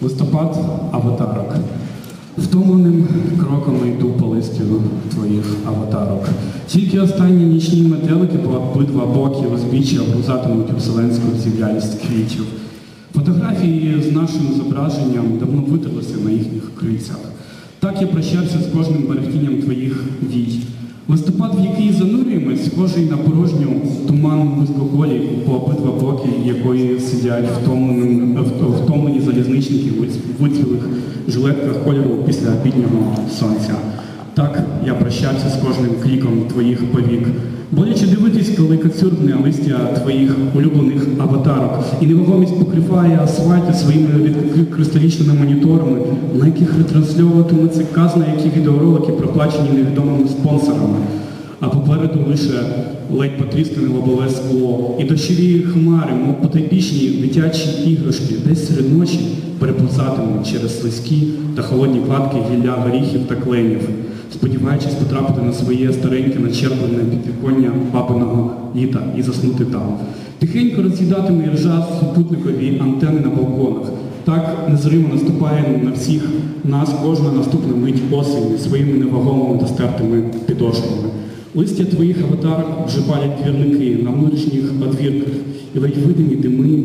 Листопад аватарок. Втомленим кроком йду по листю твоїх аватарок. Тільки останні нічні метелики по обидва боки узбіччя грузатимуть у вселенську зів'ялість квітів. Фотографії з нашим зображенням давно витерлися на їхніх крильцях. Так я прощався з кожним берегтінням твоїх вій. Листопад, в який занурюємось, схожий на вузькоголі по обидва боки, якої сидять втомлені, втомлені залізничники в виц- вицвілих жилетках кольору після обіднього сонця. Так я прощався з кожним кліком твоїх повік. Боляче дивитись, коли кацюрне листя твоїх улюблених аватарок і невагомість покриває асфальти своїми кристалічними моніторами, на яких ретрансльовуватиметься казна, які відеоролики проплачені невідомими спонсорами. Попереду лише ледь потріскане лобове скло і дощові хмари, мов потайбічні дитячі іграшки, десь серед ночі переповзатимуть через слизькі та холодні кладки гілля горіхів та кленів, сподіваючись потрапити на своє стареньке начерплене підвіконня папиного літа і заснути там. Тихенько роз'їдатиме ржа супутникові антени на балконах. Так незримо наступає на всіх нас кожна наступна мить осені своїми невагомими та стертими підошвами. Листя твоїх аватарок вже палять двірники на внутрішніх одвірках, і ледь видимі дими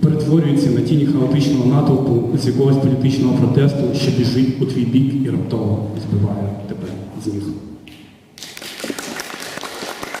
перетворюються на тіні хаотичного натовпу з якогось політичного протесту, що біжить у твій бік і раптово збиває тебе з ніг.